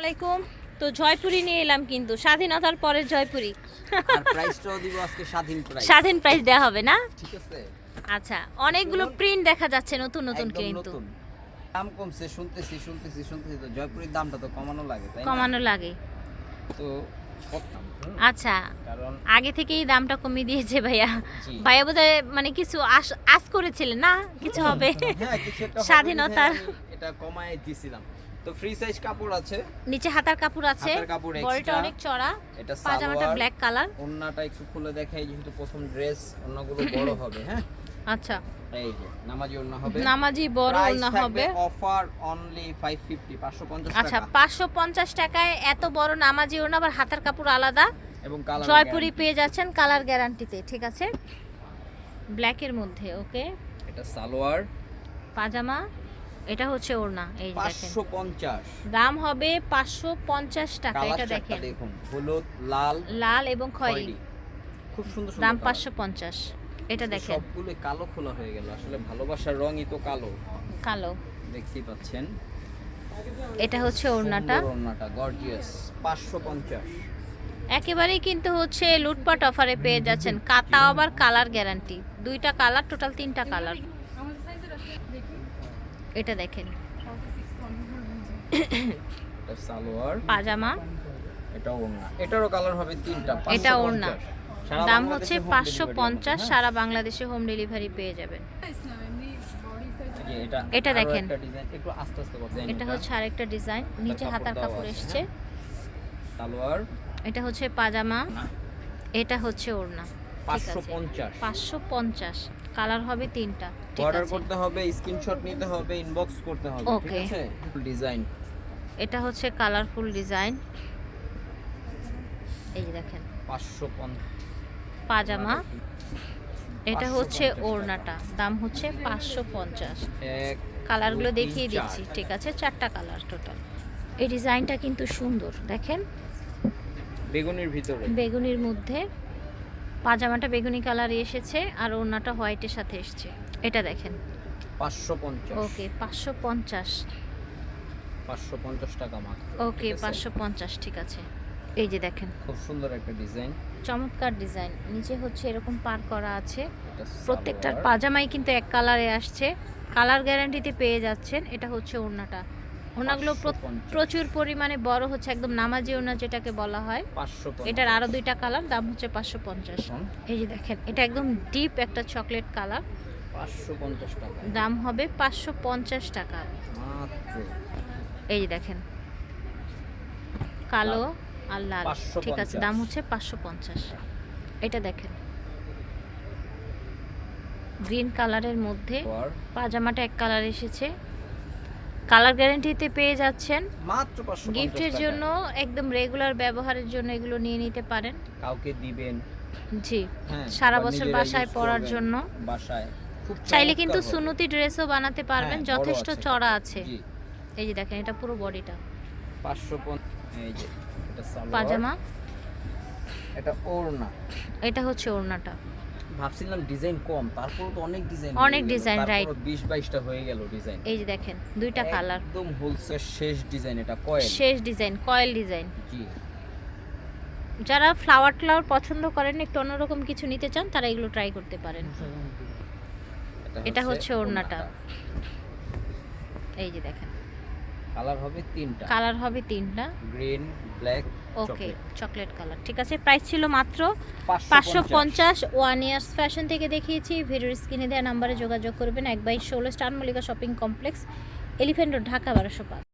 আলাইকুম। তো জয়পুরি নিয়ে এলাম কিন্তু স্বাধীনতার পরে জয়পুরি। আর প্রাইসটাও দিব আজকে স্বাধীন প্রাইস স্বাধীন প্রাইস দেওয়া হবে না? ঠিক আছে। আচ্ছা অনেকগুলো প্রিন্ট দেখা যাচ্ছে নতুন নতুন কিন্তু। দাম কমছে শুনতেছি শুনতেছি শুনতেছি তো জয়পুরের দামটা তো কমানো লাগে তাই কমানো লাগে। তো আচ্ছা আগে থেকেই দামটা কমিয়ে দিয়েছে ভাইয়া। ভাইয়া বোধহয় মানে কিছু আশ করেছিলেন না? কিছু হবে? হ্যাঁ স্বাধীনতার- এটা কমায় দিছিলাম। তো ফ্রি সাইজ কাপড় আছে। নিচে হাতার কাপড় আছে বডিটা অনেক চড়া এটা পাজামাটা ব্ল্যাক কালার ওন্নাটা একটু খুলে দেখাই যেহেতু প্রথম ড্রেস ওন্নাগুলো বড় হবে হ্যাঁ? আচ্ছা। এই যে নামাজি ওন্না হবে। নামাজি বড় প্রাইস না হবে। অফার অনলি 550 550 আচ্ছা টাকা। পাঁচশো পঞ্চাশ টাকায় এত বড় নামাজি ওড়না আবার হাতার কাপড় আলাদা। এবং কালার জয়পুরি পেয়ে যাচ্ছেন কালার গ্যারান্টিতে ঠিক আছে? ব্ল্যাকের মধ্যে ওকে এটা সালোয়ার। পাজামা। এটা হচ্ছে ওড়না এই যে দেখেন। 550 দাম হবে পাঁচশো পঞ্চাশ টাকা এটা দেখেন। দেখুন হলুদ লাল লাল এবং খয়েরি। খুব সুন্দর সুন্দর দাম colour। পাঁচশো পঞ্চাশ এটা দেখেন। সবগুলো কালো খোলা হয়ে গেল আসলে ভালোবাসার রঙই তো কালো। কালো। দেখতেই পাচ্ছেন। এটা হচ্ছে ওড়নাটা। ওড়নাটা গর্জিয়াস 550 একেবারেই কিন্তু হচ্ছে লুটপাট অফারে পেয়ে যাচ্ছেন। কাতা আবার কালার গ্যারান্টি। দুইটা কালার টোটাল তিনটা কালার। এটা দেখেন। এটা সালোয়ার। পাজামা। এটা ওড়না। এটারও কালার হবে তিনটা এটা ওড়না। দাম হচ্ছে পাঁচশো পঞ্চাশ সারা বাংলাদেশে হোম ডেলিভারি পেয়ে যাবেন। হ্যাঁ? এই যে এটা দেখেন। এটা হচ্ছে আরেকটা ডিজাইন নিচে হাতার কাপড় এসছে। সালোয়ার। এটা হচ্ছে পাজামা। এটা হচ্ছে ওড়না। ঠিক আছে 550 পাঁচশো পঞ্চাশ। কালার হবে তিনটা। অর্ডার করতে হবে স্ক্রিনশট নিতে হবে ইনবক্স করতে হবে ঠিক আছে? ডিজাইন এটা হচ্ছে কালারফুল ডিজাইন এই যে দেখেন। 550 পাজামা। এটা হচ্ছে ওড়নাটা। দাম হচ্ছে পাঁচশো পঞ্চাশ। কালারগুলো দেখিয়ে দিচ্ছি। ঠিক আছে চারটা কালার টোটাল এই ডিজাইনটা কিন্তু সুন্দর। দেখেন? বেগুনের ভিতরে। বেগুনির মধ্যে পাজামাটা বেগুনি কালারে এসেছে আর ওড়নাটা হোয়াইটের সাথে এসেছে। এটা দেখেন। 550 ওকে পাঁচশো পঞ্চাশ। 550 টাকা মাত্র। ওকে পাঁচশো পঞ্চাশ ঠিক আছে। এই যে দেখেন। খুব সুন্দর একটা ডিজাইন। চমৎকার ডিজাইন। নিচে হচ্ছে এরকম পার করা আছে। প্রত্যেকটার পাজামাই কিন্তু এক কালারে আসছে। কালার গ্যারান্টিতে পেয়ে যাচ্ছেন। এটা হচ্ছে ওড়নাটা। ওড়নাগুলো প্র- প্রচুর পরিমাণে বড় হচ্ছে একদম নামাজি ওড়না যেটাকে বলা হয়। এটার আরও দুইটা কালার দাম হচ্ছে পাঁচশো পঞ্চাশ। এই যে দেখেন এটা একদম ডিপ একটা চকলেট কালার। 550 টাকা। দাম হবে পাঁচশো পঞ্চাশ টাকা। এই যে দেখেন কালো আর লাল। ঠিক আছে দাম হচ্ছে পাঁচশো পঞ্চাশ। এটা দেখেন গ্রিন কালারের মধ্যে পাজামাটা এক কালার এসেছে। কালার গ্যারান্টিতে পেয়ে যাচ্ছেন। মাত্র 550 গিফটের জন্য একদম রেগুলার ব্যবহারের জন্য এগুলো নিয়ে নিতে পারেন। কাউকে দিবেন। জি হ্যাঁ সারা বছর বাসায় পরার জন্য। বাসায়। চাইলে কিন্তু হবে। সুন্নতি ড্রেসও বানাতে পারবেন হ্যাঁ, যথেষ্ট চড়া আছে। জি। এই যে দেখেন এটা পুরো বডিটা। 550 এই যে এটা পাজামা। এটা ওড়না। এটা হচ্ছে ওড়নাটা। ভাবছিলাম ডিজাইন কম তারপর তো অনেক ডিজাইন অনেক design, right. 20 22টা হয়ে গেল ডিজাইন এই যে দেখেন দুইটা কালার একদম হোলসেল শেষ ডিজাইন এটা কয়েল শেষ ডিজাইন কয়েল ডিজাইন জি। যারা ফ্লাওয়ার ফ্লাওয়ার পছন্দ করেন একটু অন্যরকম কিছু নিতে চান তারা এগুলো ট্রাই করতে পারেন। এটা হচ্ছে ওড়নাটা। এই যে দেখেন। কালার হবে তিনটা। কালার হবে তিনটা। Green black okay chocolate. Colour. ঠিক আছে প্রাইস ছিল মাত্র পাঁচশো পঞ্চাশ। ওয়ান ইয়ার্স ফ্যাশন থেকে দেখিয়েছি। ভিডিওর স্ক্রিনে দেওয়া নাম্বারে যোগাযোগ করবেন। এক বাই ষোলো star Mallika shopping complex elephant road Dhaka বারোশো পাঁচ।